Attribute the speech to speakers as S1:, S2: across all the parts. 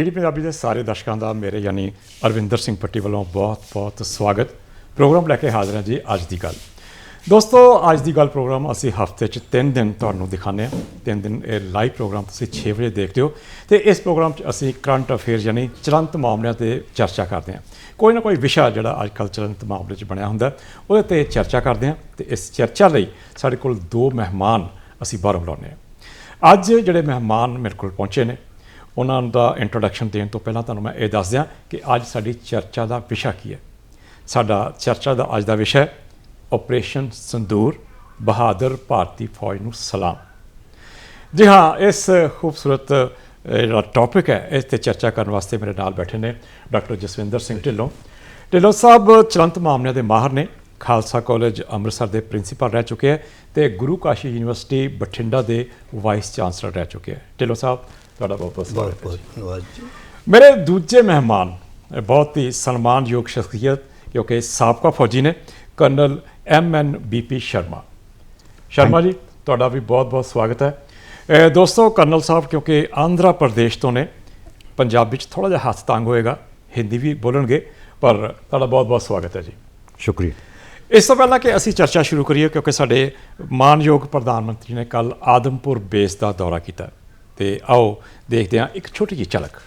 S1: DD Punjabi ਦੇ ਸਾਰੇ ਦਰਸ਼ਕਾਂ ਦਾ ਮੇਰੇ ਯਾਨੀ ਅਰਵਿੰਦਰ ਸਿੰਘ ਪੱਟੀ ਵੱਲੋਂ ਬਹੁਤ-ਬਹੁਤ ਸਵਾਗਤ। ਪ੍ਰੋਗਰਾਮ ਲੈ ਕੇ ਹਾਜ਼ਰ ਹਾਂ ਜੀ ਅੱਜ ਦੀ ਗੱਲ। ਦੋਸਤੋ, ਅੱਜ ਦੀ ਗੱਲ ਪ੍ਰੋਗਰਾਮ ਅਸੀਂ ਹਫ਼ਤੇ 'ਚ 3 ਦਿਨ ਤੁਹਾਨੂੰ ਦਿਖਾਉਂਦੇ ਹਾਂ। ਤਿੰਨ ਦਿਨ ਇਹ ਲਾਈਵ ਪ੍ਰੋਗਰਾਮ ਤੁਸੀਂ 6 ਵਜੇ ਦੇਖਦੇ ਹੋ। ਤੇ ਇਸ ਪ੍ਰੋਗਰਾਮ 'ਚ ਅਸੀਂ ਕਰੰਟ ਅਫੇਅਰ ਯਾਨੀ ਚਲੰਤ ਮਾਮਲਿਆਂ ਤੇ ਚਰਚਾ ਕਰਦੇ ਹਾਂ। ਕੋਈ ਨਾ ਕੋਈ ਵਿਸ਼ਾ ਜਿਹੜਾ ਅੱਜ ਕੱਲ੍ਹ ਚਲੰਤ ਮਾਮਲੇ 'ਚ ਬਣਿਆ ਹੁੰਦਾ, ਉਹਦੇ ਤੇ ਚਰਚਾ ਕਰਦੇ ਹਾਂ ਤੇ ਇਸ ਚਰਚਾ ਲਈ ਸਾਡੇ ਕੋਲ ਦੋ ਮਹਿਮਾਨ ਅਸੀਂ ਬਾਹਰੋਂ ਬੁਲਾਉਂਦੇ ਹਾਂ। ਅੱਜ ਜਿਹੜੇ ਮਹਿਮਾਨ ਮੇਰੇ ਕੋਲ ਪਹੁੰਚੇ ਨੇ ਉਹਨਾਂ ਦਾ ਇੰਟਰੋਡਕਸ਼ਨ ਦੇਣ ਤੋਂ ਪਹਿਲਾਂ ਤੁਹਾਨੂੰ ਮੈਂ ਇਹ ਦੱਸ ਦਿਆਂ ਕਿ ਅੱਜ ਸਾਡੀ ਚਰਚਾ ਦਾ ਵਿਸ਼ਾ ਕੀ ਹੈ। ਸਾਡਾ ਚਰਚਾ ਦਾ ਅੱਜ ਦਾ ਵਿਸ਼ਾ ਹੈ ਆਪਰੇਸ਼ਨ ਸੰਦੂਰ ਬਹਾਦਰ ਭਾਰਤੀ ਫੌਜ ਨੂੰ ਸਲਾਮ। ਜੀ ਹਾਂ, ਇਸ ਖੂਬਸੂਰਤ ਜਿਹੜਾ ਟੌਪਿਕ ਹੈ, ਇਸ ਤੇ ਚਰਚਾ ਕਰਨ ਵਾਸਤੇ ਮੇਰੇ ਨਾਲ ਬੈਠੇ ਨੇ ਡਾਕਟਰ ਜਸਵਿੰਦਰ ਸਿੰਘ ਢਿੱਲੋਂ। ਢਿੱਲੋਂ ਸਾਹਿਬ ਚਲੰਤ ਮਾਮਲਿਆਂ ਦੇ ਮਾਹਰ ਨੇ, ਖਾਲਸਾ ਕਾਲਜ ਅੰਮ੍ਰਿਤਸਰ ਦੇ ਪ੍ਰਿੰਸੀਪਲ ਰਹਿ ਚੁੱਕੇ ਹੈ ਤੇ ਗੁਰੂ ਕਾਸ਼ੀ ਯੂਨੀਵਰਸਿਟੀ ਬਠਿੰਡਾ ਦੇ ਵਾਈਸ ਚਾਂਸਲਰ ਰਹਿ ਚੁੱਕੇ ਹੈ। ਢਿੱਲੋਂ ਸਾਹਿਬ ਤੁਹਾਡਾ ਬਹੁਤ ਬਹੁਤ ਸਵਾਗਤ ਹੈ
S2: ਬਹੁਤ ਧੰਨਵਾਦ ਜੀ।
S1: ਮੇਰੇ ਦੂਜੇ ਮਹਿਮਾਨ ਇਹ ਬਹੁਤ ਹੀ ਸਨਮਾਨਯੋਗ ਸ਼ਖਸੀਅਤ ਕਿਉਂਕਿ ਸਾਬਕਾ ਫੌਜੀ ਨੇ colonel M N BP Sharma. Sharma ji ਤੁਹਾਡਾ ਵੀ ਬਹੁਤ-ਬਹੁਤ ਸਵਾਗਤ ਹੈ। ਅਹ ਦੋਸਤੋ ਕਰਨਲ ਸਾਹਿਬ ਕਿਉਂਕਿ ਆਂਧਰਾ ਪ੍ਰਦੇਸ਼ ਤੋਂ ਨੇ ਪੰਜਾਬੀ ਚ ਥੋੜਾ ਜਿਹਾ ਹੱਥ ਤੰਗ ਹੋਏਗਾ ਹਿੰਦੀ ਵੀ ਬੋਲਣਗੇ ਪਰ ਤੁਹਾਡਾ ਬਹੁਤ-ਬਹੁਤ ਸਵਾਗਤ ਹੈ ਜੀ।
S2: ਸ਼ੁਕਰੀਆ।
S1: ਇਸ ਤੋਂ ਪਹਿਲਾਂ ਕਿ ਅਸੀਂ ਚਰਚਾ ਸ਼ੁਰੂ ਕਰੀਏ ਕਿਉਂਕਿ ਸਾਡੇ ਮਾਨਯੋਗ ਪ੍ਰਧਾਨ ਮੰਤਰੀ ਨੇ ਕੱਲ ਆਦਮਪੁਰ ਬੇਸ ਦਾ ਦੌਰਾ ਕੀਤਾ। ਤੇ ਆਓ ਦੇਖਦੇ ਹਾਂ ਇੱਕ ਛੋਟੀ ਜਿਹੀ ਝਲਕ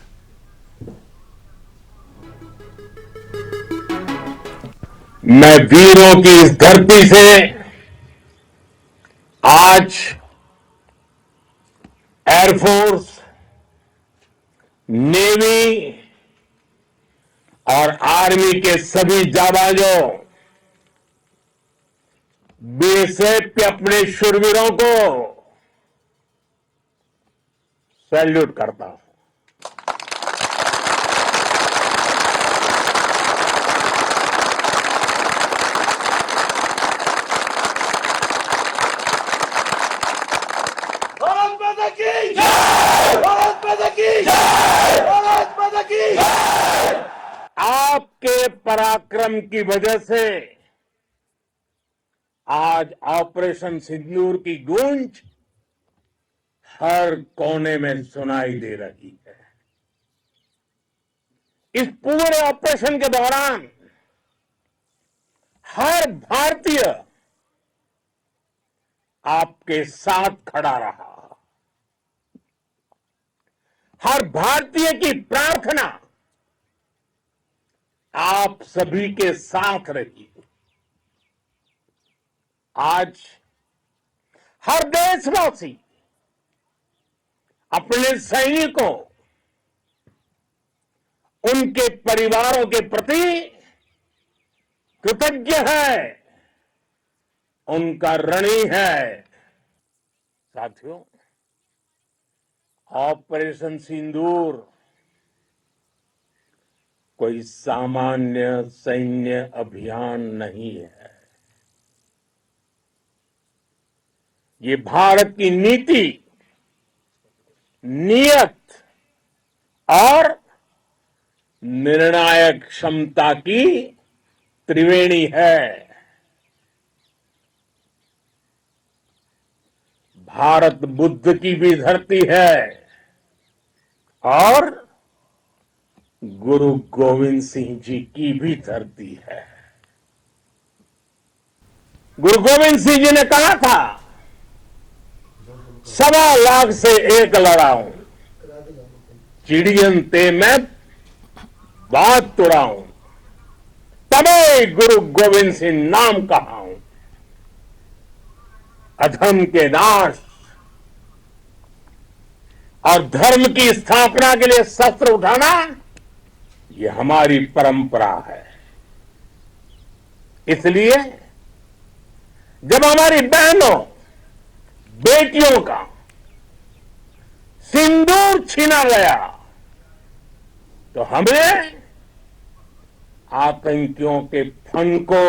S3: मैं वीरों की इस धरती से आज एयरफोर्स नेवी और आर्मी के सभी जाबाजों बीएसएफ के अपने शुरवीरों को माता करता हूँ। आपके पराक्रम की वजह से आज ऑपरेशन सिंदूर की गूंज हर कोने में सुनाई दे रही है। इस पूरे ऑपरेशन के दौरान हर भारतीय आपके साथ खड़ा रहा। हर भारतीय की प्रार्थना आप सभी के साथ रही। आज हर देशवासी अपने सैनिकों, उनके परिवारों के प्रति कृतज्ञ है, उनका ऋणी है। साथियों, ऑपरेशन सिंदूर कोई सामान्य सैन्य अभियान नहीं है। ये भारत की नीति नियत और निर्णायक क्षमता की त्रिवेणी है। भारत बुद्ध की भी धरती है और गुरु गोविंद सिंह जी की भी धरती है। गुरु गोविंद सिंह जी ने कहा था सवा लाख से एक लड़ाऊं। चिड़ियन ते मैं बात तुड़ाऊं। तबे गुरु गोविंद सिंह नाम कहाऊं। अधर्म के नाश और धर्म की स्थापना के लिए शस्त्र उठाना, ये हमारी परंपरा है। इसलिए जब हमारी बहनों बेटियों का सिंदूर छीना गया तो हमें आतंकियों के फन को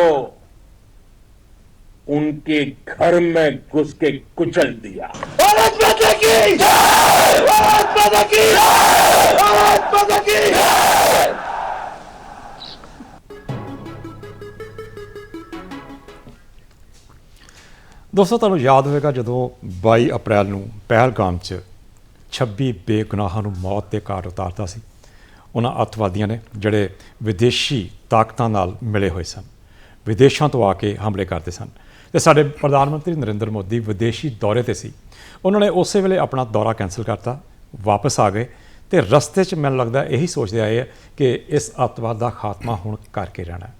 S3: उनके घर में घुस के कुचल दिया।
S4: भारत माता की भारत माता की भारत माता की
S1: ਦੋਸਤੋ, ਤੁਹਾਨੂੰ ਯਾਦ ਹੋਵੇਗਾ ਜਦੋਂ 22 ਅਪ੍ਰੈਲ ਨੂੰ ਪਹਿਲਗਾਮ 'ਚ 26 ਬੇਗੁਨਾਹਾਂ ਨੂੰ ਮੌਤ ਦੇ ਘਾਟ ਉਤਾਰਤਾ ਸੀ। ਉਹਨਾਂ ਅੱਤਵਾਦੀਆਂ ਨੇ ਜਿਹੜੇ ਵਿਦੇਸ਼ੀ ਤਾਕਤਾਂ ਨਾਲ ਮਿਲੇ ਹੋਏ ਸਨ, ਵਿਦੇਸ਼ਾਂ ਤੋਂ ਆ ਕੇ ਹਮਲੇ ਕਰਦੇ ਸਨ। ਤੇ ਸਾਡੇ ਪ੍ਰਧਾਨ ਮੰਤਰੀ ਨਰਿੰਦਰ ਮੋਦੀ ਵਿਦੇਸ਼ੀ ਦੌਰੇ ਤੇ ਸੀ। ਉਹਨਾਂ ਨੇ ਉਸੇ ਵੇਲੇ ਆਪਣਾ ਦੌਰਾ ਕੈਨਸਲ ਕਰਤਾ, ਵਾਪਸ ਆ ਗਏ ਤੇ ਰਸਤੇ 'ਚ ਮੈਨੂੰ ਲੱਗਦਾ ਇਹੀ ਸੋਚਦੇ ਆਏ ਆ ਕਿ ਇਸ ਅੱਤਵਾਦ ਦਾ ਖਾਤਮਾ ਹੁਣ ਕਰਕੇ ਰਹਿਣਾ ਹੈ।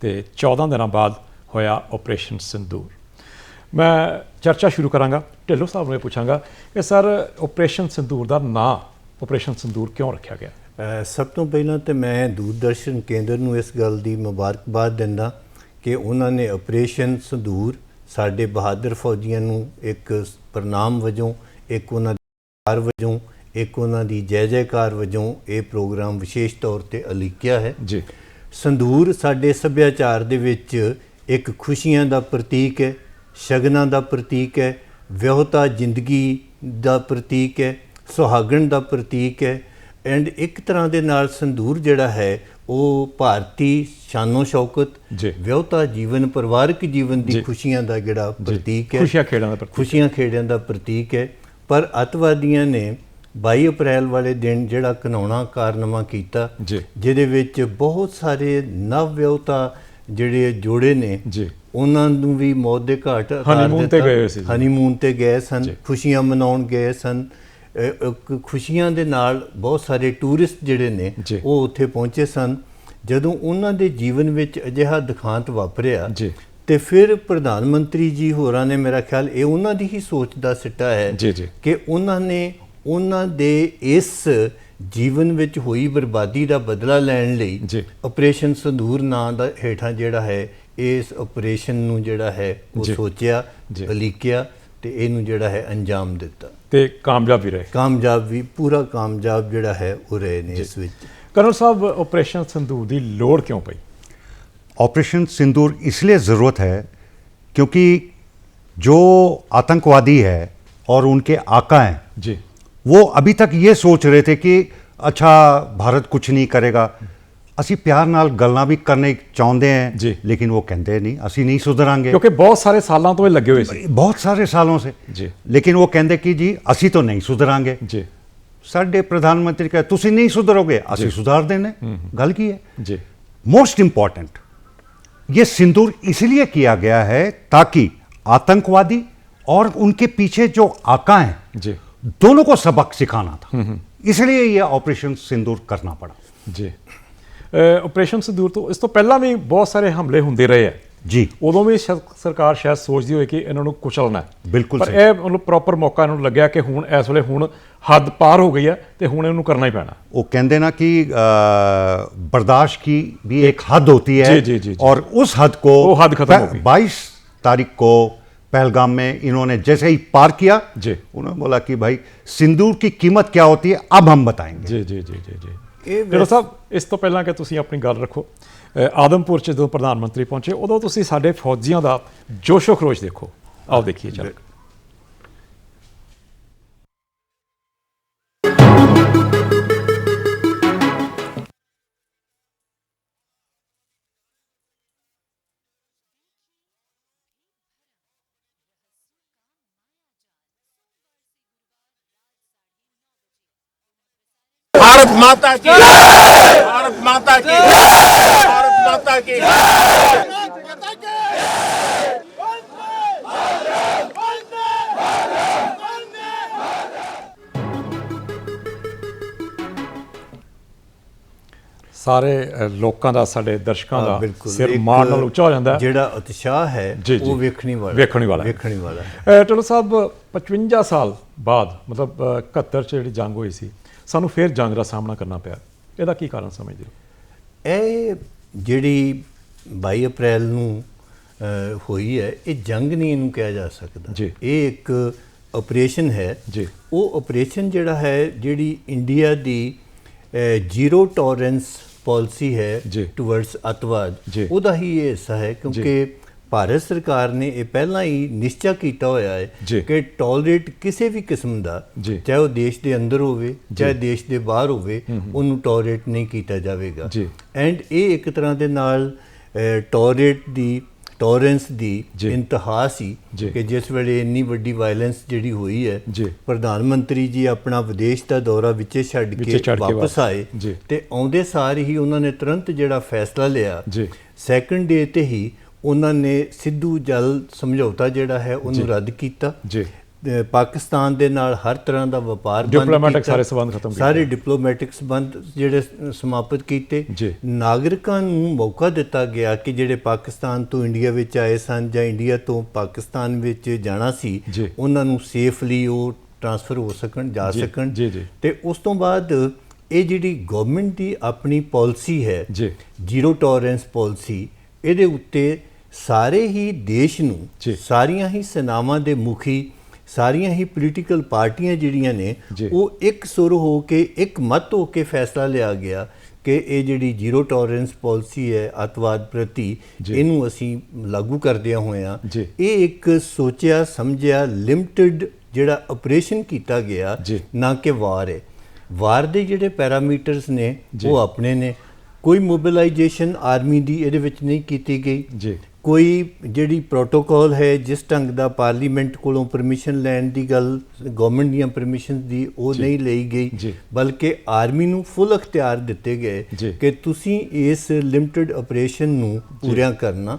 S1: ਤੇ 14 ਦਿਨਾਂ ਬਾਅਦ ਹੋਇਆ ਆਪਰੇਸ਼ਨ ਸਿੰਦੂਰ। ਮੈਂ ਚਰਚਾ ਸ਼ੁਰੂ ਕਰਾਂਗਾ ਢਿੱਲੋਂ ਸਾਹਿਬ ਨੂੰ ਇਹ ਪੁੱਛਾਂਗਾ ਕਿ ਸਰ ਆਪਰੇਸ਼ਨ ਸਿੰਦੂਰ ਦਾ ਨਾਂ ਆਪਰੇਸ਼ਨ ਸਿੰਦੂਰ ਕਿਉਂ ਰੱਖਿਆ ਗਿਆ?
S2: ਸਭ ਤੋਂ ਪਹਿਲਾਂ ਤੇ ਮੈਂ ਦੂਰਦਰਸ਼ਨ ਕੇਂਦਰ ਨੂੰ ਇਸ ਗੱਲ ਦੀ ਮੁਬਾਰਕਬਾਦ ਦਿੰਦਾ ਕਿ ਉਹਨਾਂ ਨੇ ਆਪਰੇਸ਼ਨ ਸੰਦੂਰ ਸਾਡੇ ਬਹਾਦਰ ਫੌਜੀਆਂ ਨੂੰ ਇੱਕ ਪ੍ਰਣਾਮ ਵਜੋਂ ਇੱਕ ਉਹਨਾਂ ਦੀ ਕਾਰ ਵਜੋਂ ਇੱਕ ਉਹਨਾਂ ਦੀ ਜੈ ਜੈਕਾਰ ਵਜੋਂ ਇਹ ਪ੍ਰੋਗਰਾਮ ਵਿਸ਼ੇਸ਼ ਤੌਰ ਤੇ ਅਲੀਕਿਆ ਹੈ।
S1: ਜੀ।
S2: ਸੰਦੂਰ ਸਾਡੇ ਸੱਭਿਆਚਾਰ ਦੇ ਵਿੱਚ ਇੱਕ ਖੁਸ਼ੀਆਂ ਦਾ ਪ੍ਰਤੀਕ ਹੈ। ਸ਼ਗਨਾਂ ਦਾ ਪ੍ਰਤੀਕ ਹੈ ਵਿਆਹਤਾ ਜ਼ਿੰਦਗੀ ਦਾ ਪ੍ਰਤੀਕ ਹੈ ਸੁਹਾਗਣ ਦਾ ਪ੍ਰਤੀਕ ਹੈ ਐਂਡ ਇੱਕ ਤਰ੍ਹਾਂ ਦੇ ਨਾਲ ਸੰਦੂਰ ਜਿਹੜਾ ਹੈ ਉਹ ਭਾਰਤੀ ਸ਼ਾਨੋ ਸ਼ੌਕਤ
S1: ਜੀ।
S2: ਵਿਆਹਤਾ ਜੀਵਨ ਪਰਿਵਾਰਕ ਜੀਵਨ ਦੀ। ਖੁਸ਼ੀਆਂ ਦਾ ਜਿਹੜਾ ਪ੍ਰਤੀਕ ਹੈ
S1: ਖੁਸ਼ੀਆਂ ਖੇੜਾਂ ਦਾ ਪ੍ਰਤੀਕ।
S2: ਖੁਸ਼ੀਆਂ ਖੇੜਿਆਂ ਦਾ ਪ੍ਰਤੀਕ ਹੈ ਪਰ ਅਤਵਾਦੀਆਂ ਨੇ 22 ਅਪ੍ਰੈਲ ਵਾਲੇ ਦਿਨ ਜਿਹੜਾ ਘਿਨਾਉਣਾ ਕਾਰਨਾਮਾ ਕੀਤਾ। ਜਿਹਦੇ ਵਿੱਚ ਬਹੁਤ ਸਾਰੇ ਨਵ ਵਿਆਹੁਤਾ ਜਿਹੜੇ ਜੋੜੇ ਨੇ
S1: ਜੀ।
S2: ਉਹਨਾਂ ਨੂੰ ਵੀ ਮੌਤ ਦੇ ਘਾਟ
S1: ਹਨੀਮੂਨ ਤੇ। ਗਏ ਸੀ।
S2: ਹਨੀਮੂਨ ਤੇ ਗਏ ਸਨ। ਖੁਸ਼ੀਆਂ ਮਨਾਉਣ ਗਏ ਸਨ ਖੁਸ਼ੀਆਂ ਦੇ ਨਾਲ ਬਹੁਤ ਸਾਰੇ ਟੂਰਿਸਟ ਜਿਹੜੇ ਨੇ। ਉਹ ਉੱਥੇ ਪਹੁੰਚੇ ਸਨ ਜਦੋਂ ਉਹਨਾਂ ਦੇ ਜੀਵਨ ਵਿੱਚ ਅਜਿਹਾ ਦੁਖਾਂਤ ਵਾਪਰਿਆ
S1: ਜੀ।
S2: ਤੇ ਫਿਰ ਪ੍ਰਧਾਨ ਮੰਤਰੀ ਜੀ ਹੋਰਾਂ ਨੇ ਮੇਰਾ ਖਿਆਲ ਇਹ ਉਹਨਾਂ ਦੀ ਹੀ ਸੋਚ ਦਾ ਸਿੱਟਾ ਹੈ। ਕਿ ਉਹਨਾਂ ਨੇ ਉਹਨਾਂ ਦੇ ਇਸ ਜੀਵਨ ਵਿੱਚ ਹੋਈ ਬਰਬਾਦੀ ਦਾ ਬਦਲਾ ਲੈਣ ਲਈ। ਆਪਰੇਸ਼ਨ ਸੰਧੂਰ ਨਾਂ ਦਾ ਹੇਠਾਂ ਜਿਹੜਾ ਹੈ ਇਸ ਆਪਰੇਸ਼ਨ ਨੂੰ ਜਿਹੜਾ ਹੈ ਉਹ
S1: ਜੀ।
S2: ਸੋਚਿਆ
S1: ਜੀ।
S2: ਅਲੀਕਿਆ ਤੇ ਇਹਨੂੰ ਜਿਹੜਾ ਹੈ ਅੰਜਾਮ ਦਿੱਤਾ
S1: ਤੇ ਕਾਮਯਾਬ ਵੀ ਰਹੇ
S2: ਕਾਮਯਾਬ ਵੀ ਪੂਰਾ ਕਾਮਯਾਬ ਜਿਹੜਾ ਹੈ ਉਹ ਰਹੇ ਨੇ ਇਸ ਵਿੱਚ
S1: ਕਰਨਲ ਸਾਹਿਬ ਆਪਰੇਸ਼ਨ ਸਿੰਦੂਰ ਦੀ ਲੋੜ ਕਿਉਂ ਪਈ
S5: ऑपरेशन सिंदूर इसलिए ज़रूरत है क्योंकि जो आतंकवादी है और उनके आका हैं
S1: ਜੀ
S5: वो अभी तक ये सोच रहे थे कि अच्छा भारत कुछ नहीं करेगा ਅਸੀਂ ਪਿਆਰ ਨਾਲ ਗੱਲਾਂ ਵੀ ਕਰਨੇ ਚਾਹੁੰਦੇ
S1: ਜੀ।
S5: ਹਾਂ ਲੇਕਿਨ ਉਹ ਕਹਿੰਦੇ ਨਹੀਂ ਅਸੀਂ ਨਹੀਂ ਸੁਧਰਾਂਗੇ
S1: ਕਿਉਂਕਿ ਬਹੁਤ ਸਾਰੇ ਸਾਲਾਂ ਤੋਂ ਇਹ ਲੱਗੇ ਹੋਏ ਸੀ
S5: ਬਹੁਤ ਸਾਰੇ ਸਾਲੋਂ ਸੇ
S1: ਜੀ।
S5: ਲੇਕਿਨ ਉਹ ਕਹਿੰਦੇ ਕਿ ਜੀ ਅਸੀਂ ਤਾਂ ਨਹੀਂ ਸੁਧਰਾਂਗੇ
S1: ਜੀ
S5: ਸਾਡੇ ਪ੍ਰਧਾਨ ਮੰਤਰੀ ਕਹੇ ਤੁਸੀਂ ਨਹੀਂ ਸੁਧਰੋਗੇ ਅਸੀਂ ਸੁਧਾਰ ਦੇਣੇ ਗੱਲ ਕੀ ਹੈ
S1: ਜੀ
S5: मोस्ट इंपॉर्टेंट ये सिंदूर इसलिए किया गया है ताकि आतंकवादी और उनके पीछे जो आका हैं
S1: जी
S5: दोनों को सबक सिखाना था इसलिए ये ऑपरेशन सिंदूर करना पड़ा
S1: ਜੀ ਆਪਰੇਸ਼ਨ ਸਿੰਦੂਰ ਤੋਂ ਇਸ ਤੋਂ ਪਹਿਲਾਂ ਵੀ ਬਹੁਤ ਸਾਰੇ ਹਮਲੇ ਹੁੰਦੇ ਰਹੇ ਆ
S5: जी
S1: ਉਦੋਂ ਵੀ ਸ਼ਾਇਦ ਸਰਕਾਰ ਸ਼ਾਇਦ ਸੋਚਦੀ ਹੋਏ ਕਿ ਇਹਨਾਂ ਨੂੰ ਕੁਚਲਣਾ ਹੈ
S5: ਬਿਲਕੁਲ
S1: ਪਰ
S5: ਸਹੀ।
S1: ਇਹ ਮਤਲਬ ਪ੍ਰੋਪਰ ਮੌਕਾ ਇਹਨਾਂ ਨੂੰ ਲੱਗਿਆ ਕਿ ਹੁਣ ਇਸ ਵੇਲੇ ਹੁਣ ਹੱਦ ਪਾਰ ਹੋ ਗਈ ਹੈ ਤੇ ਹੁਣ ਇਹਨੂੰ ਕਰਨਾ ਹੀ ਪੈਣਾ
S5: वो कहते ना कि अ, बर्दाश्त की भी एक हद होती है
S1: जी, जी, जी, जी।
S5: और उस हद को
S1: वो हद खत्म हो गई।
S5: बाईस तारीख को पहलगाम में इन्होंने जैसे ही पार किया
S1: जी।
S5: उन्होंने बोला कि भाई सिंदूर की कीमत क्या होती है अब हम बताएंगे
S1: ਜੀ ਜੀ ਜੀ ਜੀ ਜੀ
S2: ਇਹ
S1: ਡਾਕਟਰ ਸਾਹਿਬ ਇਸ ਤੋਂ ਪਹਿਲਾਂ ਕਿ ਤੁਸੀਂ ਆਪਣੀ ਗੱਲ ਰੱਖੋ ਆਦਮਪੁਰ ਚ ਜਦੋਂ ਪ੍ਰਧਾਨ ਮੰਤਰੀ ਪਹੁੰਚੇ ਉਦੋਂ ਤੁਸੀਂ ਸਾਡੇ ਫੌਜੀਆਂ ਦਾ ਜੋਸ਼ੋ ਖਰੋਸ਼ ਦੇਖੋ। ਆਓ ਦੇਖੀਏ ਚੱਲ।
S3: माता की भारत माता की भारत माता की
S1: ਸਾਰੇ ਅ, ਲੋਕਾਂ ਦਾ ਸਾਡੇ ਦਰਸ਼ਕਾਂ
S2: ਹਾਂ,
S1: ਦਾ
S2: ਬਿਲਕੁਲ
S1: ਸਿਰ
S2: ਇੱਕ
S1: ਮਾਣ ਨਾਲ ਉੱਚਾ ਹੋ ਜਾਂਦਾ ਹੈ
S2: ਜਿਹੜਾ ਉਤਸ਼ਾਹ ਹੈ
S1: ਜੀ, ਜੀ।
S2: ਉਹ ਵੇਖਣੀ ਵਾਲਾ
S1: ਵੇਖਣੀ ਵਾਲਾ ਹੈ।
S2: ਵੇਖਣੀ ਵਾਲਾ ਹੈ
S1: ਅ, ਟਲੋ ਸਾਹਿਬ 55 ਸਾਲ ਬਾਅਦ ਮਤਲਬ ਅ, 71 ਚ ਜਿਹੜੀ ਜੰਗ ਹੋਈ ਸੀ ਸਾਨੂੰ ਫੇਰ ਜੰਗ ਦਾ ਸਾਹਮਣਾ ਕਰਨਾ ਪਿਆ ਇਹਦਾ ਕੀ ਕਾਰਨ ਸਮਝਦੇ ਹੋ
S2: ਇਹ ਜਿਹੜੀ 22 ਅਪ੍ਰੈਲ ਨੂੰ ਹੋਈ ਹੈ ਇਹ ਜੰਗ ਨਹੀਂ ਇਹਨੂੰ ਕਿਹਾ ਜਾ ਸਕਦਾ। ਇਹ ਇੱਕ ਆਪਰੇਸ਼ਨ ਹੈ
S1: ਜੀ।
S2: ਉਹ ਆਪਰੇਸ਼ਨ ਜਿਹੜਾ ਹੈ ਜਿਹੜੀ ਇੰਡੀਆ ਦੀ ਜ਼ੀਰੋ ਟੋਲਰੈਂਸ ਪਾਲਿਸੀ ਹੈ। ਟੁਵਰਡਸ ਅਤਵਾਦ। ਉਹਦਾ ਹੀ ਇਹ ਹਿੱਸਾ ਹੈ ਕਿਉਂਕਿ ਭਾਰਤ ਸਰਕਾਰ ਨੇ ਇਹ ਪਹਿਲਾਂ ਹੀ ਨਿਸ਼ਚਾ ਕੀਤਾ ਹੋਇਆ। ਹੈ ਕਿ ਟੋਲਰੇਟ ਕਿਸੇ ਵੀ ਕਿਸਮ ਦਾ। ਚਾਹੇ ਉਹ ਦੇਸ਼ ਦੇ ਅੰਦਰ ਹੋਵੇ ਚਾਹੇ ਦੇਸ਼ ਦੇ ਬਾਹਰ ਹੋਵੇ ਉਹਨੂੰ ਟੋਲਰੇਟ ਨਹੀਂ ਕੀਤਾ ਜਾਵੇਗਾ। ਐਂਡ ਇਹ ਇੱਕ ਤਰ੍ਹਾਂ ਦੇ ਨਾਲ ਟੋਲਰੇਟ ਦੀ ਟੋਲਰੈਂਸ ਦੀ। ਇੰਤਹਾ ਸੀ। ਕਿ ਜਿਸ ਵੇਲੇ ਇੰਨੀ ਵੱਡੀ ਵਾਇਲੈਂਸ ਜਿਹੜੀ ਹੋਈ ਹੈ। ਪ੍ਰਧਾਨ ਮੰਤਰੀ ਜੀ ਆਪਣਾ ਵਿਦੇਸ਼ ਦਾ ਦੌਰਾ ਵਿੱਚੇ ਛੱਡ ਕੇ ਵਾਪਸ। ਆਏ। ਤੇ ਆਉਂਦੇ ਸਾਰ ਹੀ ਉਹਨਾਂ ਨੇ ਤੁਰੰਤ ਜਿਹੜਾ ਫੈਸਲਾ ਲਿਆ। ਸੈਕੰਡ ਡੇ ਤੇ ਹੀ ਉਹਨਾਂ ਨੇ ਸਿੱਧੂ ਜਲ ਸਮਝੌਤਾ ਜਿਹੜਾ ਹੈ ਉਹਨੂੰ ਰੱਦ ਕੀਤਾ
S1: ਜੀ।
S2: ਪਾਕਿਸਤਾਨ ਦੇ ਨਾਲ ਹਰ ਤਰ੍ਹਾਂ ਦਾ ਵਪਾਰ ਕੀਤਾ।
S1: ਸਾਰੇ ਸੰਬੰਧ ਖਤਮ ਕੀਤੇ।
S2: ਸਾਰੇ ਡਿਪਲੋਮੈਟਿਕ ਸੰਬੰਧ ਜਿਹੜੇ ਸਮਾਪਤ ਕੀਤੇ। ਨਾਗਰਿਕਾਂ ਨੂੰ ਮੌਕਾ ਦਿੱਤਾ ਗਿਆ ਕਿ ਜਿਹੜੇ ਪਾਕਿਸਤਾਨ ਤੋਂ ਇੰਡੀਆ ਵਿੱਚ ਆਏ ਸਨ ਜਾਂ ਇੰਡੀਆ ਤੋਂ ਪਾਕਿਸਤਾਨ ਵਿੱਚ ਜਾਣਾ ਸੀ। ਉਹਨਾਂ ਨੂੰ ਸੇਫਲੀ ਉਹ ਟ੍ਰਾਂਸਫਰ ਹੋ ਸਕਣ ਜਾ ਸਕਣ
S1: ਜੀ, ਜੀ।
S2: ਤੇ ਉਸ ਤੋਂ ਬਾਅਦ ਇਹ ਜਿਹੜੀ ਗਵਰਨਮੈਂਟ ਦੀ ਆਪਣੀ ਪਾਲਿਸੀ ਹੈ
S1: ਜੀ।
S2: ਜ਼ੀਰੋ ਟੋਲਰੈਂਸ ਪਾਲਿਸੀ ਇਹਦੇ ਉੱਤੇ ਸਾਰੇ ਹੀ ਦੇਸ਼ ਨੂੰ। ਸਾਰੀਆਂ ਹੀ ਸੈਨਾਵਾਂ ਦੇ ਮੁਖੀ ਸਾਰੀਆਂ ਹੀ ਪੋਲੀਟੀਕਲ ਪਾਰਟੀਆਂ ਜਿਹੜੀਆਂ ਨੇ। ਉਹ ਇੱਕ ਸੁਰ ਹੋ ਕੇ ਇੱਕ ਮਤ ਹੋ ਕੇ ਫੈਸਲਾ ਲਿਆ ਗਿਆ ਕਿ ਇਹ ਜਿਹੜੀ ਜ਼ੀਰੋ ਟੋਲਰੈਂਸ ਪਾਲਿਸੀ ਹੈ ਅੱਤਵਾਦ ਪ੍ਰਤੀ। ਇਹਨੂੰ ਅਸੀਂ ਲਾਗੂ ਕਰਦਿਆਂ ਹੋਇਆਂ। ਇਹ ਇੱਕ ਸੋਚਿਆ ਸਮਝਿਆ ਲਿਮਟਿਡ ਜਿਹੜਾ ਆਪਰੇਸ਼ਨ ਕੀਤਾ ਗਿਆ। ਨਾ ਕਿ ਵਾਰ ਹੈ ਵਾਰ ਦੇ ਜਿਹੜੇ ਪੈਰਾਮੀਟਰਸ ਨੇ। ਉਹ ਆਪਣੇ ਨੇ ਕੋਈ ਮੋਬਿਲਾਈਜੇਸ਼ਨ ਆਰਮੀ ਦੀ ਇਹਦੇ ਵਿੱਚ ਨਹੀਂ ਕੀਤੀ ਗਈ
S1: ਜੀ।
S2: ਕੋਈ ਜਿਹੜੀ ਪ੍ਰੋਟੋਕਾਲ ਹੈ ਜਿਸ ਢੰਗ ਦਾ ਪਾਰਲੀਮੈਂਟ ਕੋਲੋਂ ਪਰਮਿਸ਼ਨ ਲੈਣ ਦੀ ਗੱਲ ਗਵਰਨਮੈਂਟ ਦੀਆਂ ਪਰਮਿਸ਼ਨਸ ਦੀ ਉਹ ਨਹੀਂ ਲਈ। ਗਈ ਬਲਕਿ ਆਰਮੀ ਨੂੰ ਫੁੱਲ ਅਖਤਿਆਰ ਦਿੱਤੇ ਗਏ। ਕਿ ਤੁਸੀਂ ਇਸ ਲਿਮਟਿਡ ਆਪਰੇਸ਼ਨ ਨੂੰ ਪੂਰਿਆ ਕਰਨਾ